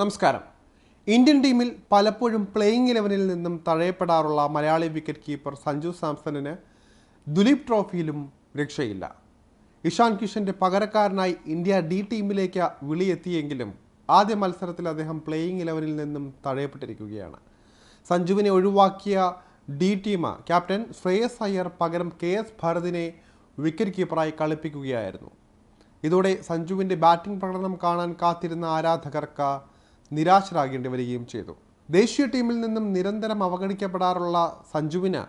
നമസ്കാരം. ഇന്ത്യൻ ടീമിൽ പലപ്പോഴും പ്ലേയിങ് ഇലവനിൽ നിന്നും തഴയപ്പെടാറുള്ള മലയാളി വിക്കറ്റ് കീപ്പർ സഞ്ജു സാംസണിന് ദുലീപ് ട്രോഫിയിലും രക്ഷയില്ല. ഇഷാൻ കിഷന്റെ പകരക്കാരനായി ഇന്ത്യ ഡി ടീമിലേക്ക് വിളിയെത്തിയെങ്കിലും ആദ്യ മത്സരത്തിൽ അദ്ദേഹം പ്ലേയിങ് ഇലവനിൽ നിന്നും തഴയപ്പെട്ടിരിക്കുകയാണ്. സഞ്ജുവിനെ ഒഴിവാക്കിയ D team captain Shreyas Iyer പകരം കെ എസ് ഭരതിനെ വിക്കറ്റ് കീപ്പറായി കളിപ്പിക്കുകയായിരുന്നു. ഇതോടെ സഞ്ജുവിന്റെ ബാറ്റിംഗ് പ്രകടനം കാണാൻ കാത്തിരുന്ന ആരാധകർക്ക് നിരാശരാകേണ്ടി വരികയും ചെയ്തു. ദേശീയ ടീമിൽ നിന്നും നിരന്തരം അവഗണിക്കപ്പെടാറുള്ള സഞ്ജുവിന്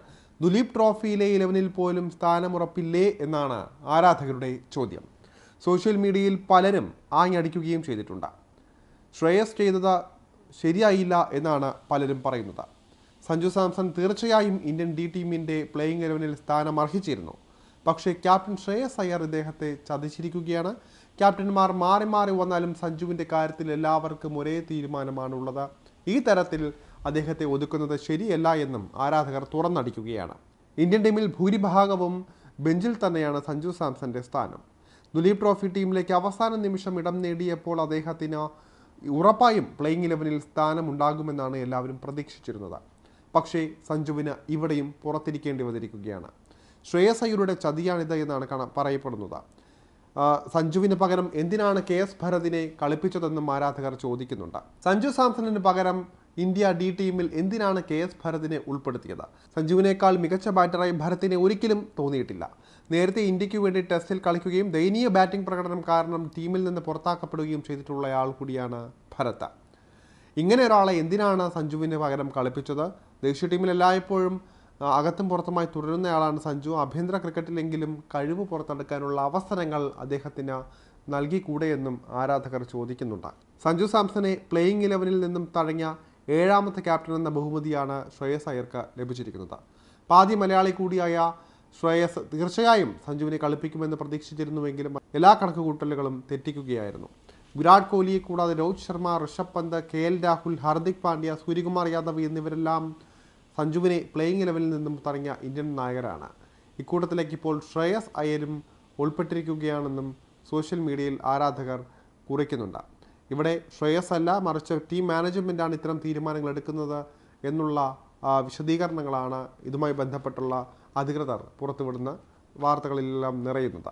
ദുലീപ് ട്രോഫിയിലെ ഇലവനിൽ പോലും സ്ഥാനമുറപ്പില്ലേ എന്നാണ് ആരാധകരുടെ ചോദ്യം. സോഷ്യൽ മീഡിയയിൽ പലരും ആഞ്ഞടിക്കുകയും ചെയ്തിട്ടുണ്ട്. ശ്രേയസ് ചെയ്തത് ശരിയായില്ല എന്നാണ് പലരും പറയുന്നത്. സഞ്ജു സാംസൺ തീർച്ചയായും ഇന്ത്യൻ ഡി ടീമിന്റെ പ്ലേയിങ് ഇലവനിൽ സ്ഥാനം അർഹിച്ചിരുന്നു പക്ഷേ ക്യാപ്റ്റൻ ശ്രേയസ് അയ്യർ ഇദ്ദേഹത്തെ ചതിച്ചിരിക്കുകയാണ്. ക്യാപ്റ്റന്മാർ മാറി മാറി വന്നാലും സഞ്ജുവിന്റെ കാര്യത്തിൽ എല്ലാവർക്കും ഒരേ തീരുമാനമാണുള്ളത്. ഈ തരത്തിൽ അദ്ദേഹത്തെ ഒതുക്കുന്നത് ശരിയല്ല എന്നും ആരാധകർ തുറന്നടിക്കുകയാണ്. ഇന്ത്യൻ ടീമിൽ ഭൂരിഭാഗവും ബെഞ്ചിൽ തന്നെയാണ് സഞ്ജു സാംസന്റെ സ്ഥാനം. ദുലീപ് ട്രോഫി ടീമിലേക്ക് അവസാന നിമിഷം ഇടം നേടിയപ്പോൾ അദ്ദേഹത്തിന് ഉറപ്പായും പ്ലേയിങ് ഇലവനിൽ സ്ഥാനമുണ്ടാകുമെന്നാണ് എല്ലാവരും പ്രതീക്ഷിച്ചിരുന്നത്. പക്ഷേ സഞ്ജുവിന് ഇവിടെയും പുറത്തിരിക്കേണ്ടി വന്നിരിക്കുകയാണ്. ശ്രേയസ് അയ്യരുടെ ചതിയാണിത് എന്നാണ് പറയപ്പെടുന്നത്. സഞ്ജുവിന് പകരം എന്തിനാണ് കെ എസ് ഭരതിനെ കളിപ്പിച്ചതെന്നും ആരാധകർ ചോദിക്കുന്നുണ്ട്. സഞ്ജു സാംസണിന് പകരം ഇന്ത്യ ഡി ടീമിൽ എന്തിനാണ് കെ എസ് ഭരതിനെ ഉൾപ്പെടുത്തിയത്? സഞ്ജുവിനേക്കാൾ മികച്ച ബാറ്ററായി ഭരത്തിനെ ഒരിക്കലും തോന്നിയിട്ടില്ല. നേരത്തെ ഇന്ത്യയ്ക്ക് വേണ്ടി ടെസ്റ്റിൽ കളിക്കുകയും ദയനീയ ബാറ്റിംഗ് പ്രകടനം കാരണം ടീമിൽ നിന്ന് പുറത്താക്കപ്പെടുകയും ചെയ്തിട്ടുള്ളയാൾ കൂടിയാണ് ഭരത്. ഇങ്ങനെ ഒരാളെ എന്തിനാണ് സഞ്ജുവിന് പകരം കളിപ്പിച്ചത്? ദേശീയ ടീമിൽ എല്ലായ്പ്പോഴും അകത്തും പുറത്തുമായി തുടരുന്നയാളാണ് സഞ്ജു. ആഭ്യന്തര ക്രിക്കറ്റിലെങ്കിലും കഴിവ് പുറത്തെടുക്കാനുള്ള അവസരങ്ങൾ അദ്ദേഹത്തിന് നൽകിക്കൂടെയെന്നും ആരാധകർ ചോദിക്കുന്നുണ്ട്. സഞ്ജു സാംസനെ പ്ലേയിങ് ഇലവനിൽ നിന്നും തഴഞ്ഞ ഏഴാമത്തെ ക്യാപ്റ്റൻ എന്ന ബഹുമതിയാണ് ശ്രേയസ് അയ്യർക്ക് ലഭിച്ചിരിക്കുന്നത്. പാതി മലയാളി കൂടിയായ ശ്രേയസ് തീർച്ചയായും സഞ്ജുവിനെ കളിപ്പിക്കുമെന്ന് പ്രതീക്ഷിച്ചിരുന്നുവെങ്കിലും എല്ലാ കണക്കുകൂട്ടലുകളും തെറ്റിക്കുകയായിരുന്നു. വിരാട് കോഹ്ലിയെ കൂടാതെ രോഹിത് ശർമ്മ ഋഷഭ് പന്ത് കെ എൽ രാഹുൽ ഹാർദിക് പാണ്ഡ്യ സൂര്യകുമാർ യാദവ് എന്നിവരെല്ലാം സഞ്ജുവിനെ പ്ലേയിങ് ഇലവനിൽ നിന്നും തടഞ്ഞ ഇന്ത്യൻ നായകരാണ്. ഇക്കൂട്ടത്തിലേക്ക് ഇപ്പോൾ ശ്രേയസ് അയ്യരും ഉൾപ്പെട്ടിരിക്കുകയാണെന്നും സോഷ്യൽ മീഡിയയിൽ ആരാധകർ കുറിക്കുന്നുണ്ട്. ഇവിടെ ശ്രേയസ് അല്ല മറിച്ച് ടീം മാനേജ്മെന്റാണ് ഇത്തരം തീരുമാനങ്ങൾ എടുക്കുന്നത് എന്നുള്ള വിശദീകരണങ്ങളാണ് ഇതുമായി ബന്ധപ്പെട്ടുള്ള അധികൃതർ പുറത്തുവിടുന്ന വാർത്തകളിലെല്ലാം നിറയുന്നത്.